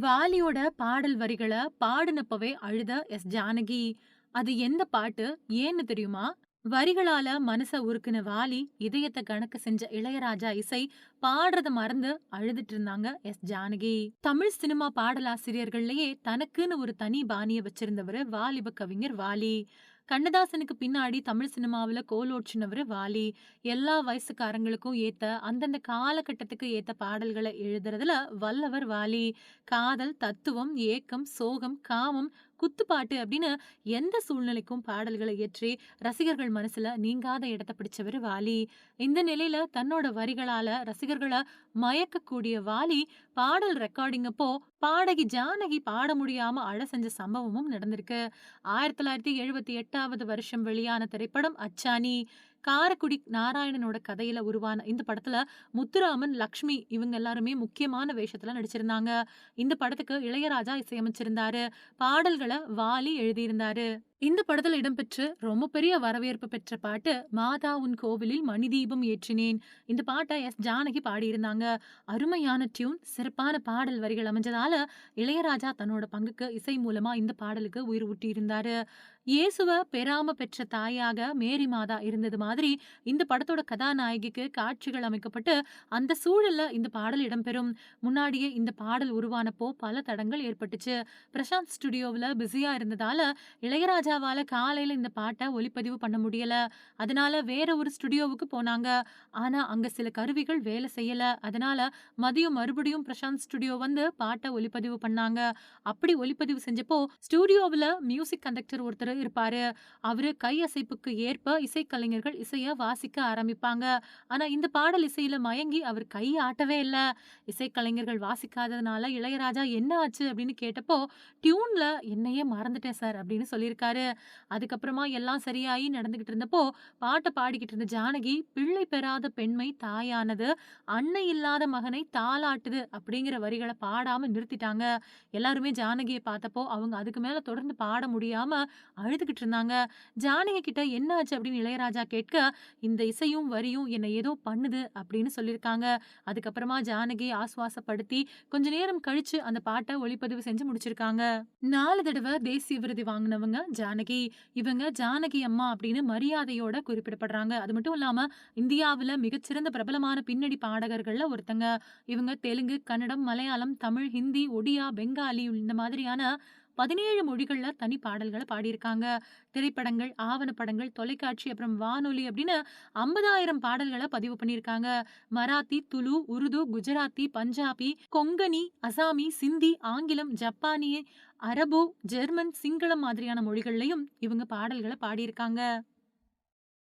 வாலியோட பாடல் வரிகள பாடுனப்பவே அழுத எஸ். ஜானகி. அது எந்த பாட்டு? ஏன்னு தெரியுமா? வரிகளால மனச உருக்குன வாலி, இதயத்த கணக்கு செஞ்ச இளையராஜா இசை, பாடுறத மறந்து அழுதுட்டு இருந்தாங்க எஸ். ஜானகி. தமிழ் சினிமா பாடலாசிரியர்கள்லயே தனக்குன்னு ஒரு தனி பாணிய வச்சிருந்தவரு வாலிப கவிஞர் வாலி. கண்ணதாசனுக்கு பின்னாடி தமிழ் சினிமாவுல கோலோச்சுனவரு வாலி. எல்லா வயசுக்காரங்களுக்கும் ஏத்த, அந்தந்த காலகட்டத்துக்கு ஏத்த பாடல்கள எழுதுறதுல வல்லவர் வாலி. காதல், தத்துவம், ஏக்கம், சோகம், காமம், குத்துப்பாட்டு அப்படின்னு எந்த சூழ்நிலைக்கும் பாடல்களை இயற்றி, ரசிகர்கள் மனசுல நீங்காத இடத்த பிடிச்சவரு வாலி. இந்த நிலையில தன்னோட வரிகளால ரசிகர்களை மயக்கக்கூடிய வாலி, பாடல் ரெக்கார்டிங் அப்போ பாடகி ஜானகி பாட முடியாம அழ செஞ்ச சம்பவமும் நடந்திருக்கு. 1978வது வருஷம் வெளியான திரைப்படம் அச்சானி காரக்குடி நாராயணனோட கதையில உருவான இந்த படத்துல முத்துராமன், லக்ஷ்மி இவங்க எல்லாருமே முக்கியமான வேஷத்துல நடிச்சிருந்தாங்க. இந்த படத்துக்கு இளையராஜா இசையமைச்சிருந்தாரு. பாடல்கள வாலி எழுதியிருந்தாரு. இந்த படத்தில் இடம்பெற்று ரொம்ப பெரிய வரவேற்பு பெற்ற பாட்டு மாதா உன் கோவிலில் மணிதீபம் ஏற்றினேன். இந்த பாட்டை எஸ். ஜானகி பாடியிருந்தாங்க. அருமையான டியூன், சிறப்பான பாடல் வரிகள் அமைஞ்சதால இளையராஜா தன்னோட பங்குக்கு இசை மூலமா இந்த பாடலுக்கு உயிர் ஊட்டியிருந்தாரு. இயேசுவ பெறாம பெற்ற தாயாக மேரி மாதா இருந்தது மாதிரி இந்த படத்தோட கதாநாயகிக்கு காட்சிகள் அமைக்கப்பட்டு, அந்த சூழல்ல இந்த பாடல் இடம்பெறும். முன்னாடியே இந்த பாடல் உருவானப்போ பல தடங்கள் ஏற்பட்டுச்சு. பிரசாந்த் ஸ்டுடியோவுல பிஸியா இருந்ததால இளையராஜா இளையராஜாவால காலையில இந்த பாட்டை ஒளிப்பதிவு பண்ண முடியல. அதனால வேற ஒரு ஸ்டுடியோவுக்கு போனாங்க. ஆனா அங்க சில கருவிகள் வேலை செய்யல. அதனால மதியம் மறுபடியும் பிரசாந்த் ஸ்டுடியோ வந்து பாட்டை ஒளிப்பதிவு பண்ணாங்க. அப்படி ஒளிப்பதிவு செஞ்சப்போ ஸ்டுடியோவில் மியூசிக் கண்டக்டர் ஒருத்தர் இருப்பாரு. அவரு கை அசைப்புக்கு ஏற்ப இசைக்கலைஞர்கள் இசைய வாசிக்க ஆரம்பிப்பாங்க. ஆனா இந்த பாடல் இசையில மயங்கி அவர் கை ஆட்டவே இல்ல. இசைக்கலைஞர்கள் வாசிக்காததுனால இளையராஜா என்ன ஆச்சு அப்படின்னு கேட்டப்போ, டியூன்ல என்னையே மறந்துட்டேன் சார் அப்படின்னு சொல்லியிருக்காரு. அதுக்கப்புறமா எல்லாம் சரியாகி நடந்துக்கிட்டு இருந்தப்போ, பாட்டை பாடிக்கிட்டு இருந்த ஜானகி, பிள்ளை பெறாத பெண்மை தாயானது, அன்னை இல்லாத மகனை தாளாட்டுது அப்படிங்கிற வரிகளை பாடாம நிறுத்திட்டாங்க. எல்லாருமே ஜானகிய பார்த்தப்போ அவங்க அதுக்கு மேல தொடர்ந்து பாட முடியாம அழுதுகிட்டு இருந்தாங்க. ஜானகி கிட்ட என்ன ஆச்சு அப்படின்னு இளையராஜா கேட்க, இந்த இசையும் வரியும் என்னை ஏதோ பண்ணுது அப்படின்னு சொல்லியிருக்காங்க. அதுக்கப்புறமா ஜானகி ஆசுவாசப்படுத்தி கொஞ்ச நேரம் கழிச்சு அந்த பாட்டை ஒளிப்பதிவு செஞ்சு முடிச்சிருக்காங்க. நாலு தடவை தேசிய விருது வாங்கினவங்க ஜானகி. இவங்க ஜானகி அம்மா அப்படின்னு மரியாதையோட குறிப்பிடப்படுறாங்க. அது மட்டும் இல்லாம இந்தியாவுல மிகச்சிறந்த பிரபலமான பின்னணி பாடகர்கள்ல ஒருத்தங்க. இவங்க தெலுங்கு, கன்னடம், மலையாளம், தமிழ், ஹிந்தி, ஒடியா, பெங்காலி இந்த மாதிரியான பதினேழு மொழிகளில் தனி பாடல்களை பாடியிருக்காங்க. திரைப்படங்கள், ஆவணப்படங்கள், தொலைக்காட்சி, அப்புறம் வானொலி அப்படின்னு ஐம்பதாயிரம் பாடல்களை பதிவு பண்ணியிருக்காங்க. மராத்தி, துளு, உருது, குஜராத்தி, பஞ்சாபி, கொங்கணி, அசாமி, சிந்தி, ஆங்கிலம், ஜப்பானிய, அரபு, ஜெர்மன், சிங்களம் மாதிரியான மொழிகள்லையும் இவங்க பாடல்களை பாடியிருக்காங்க.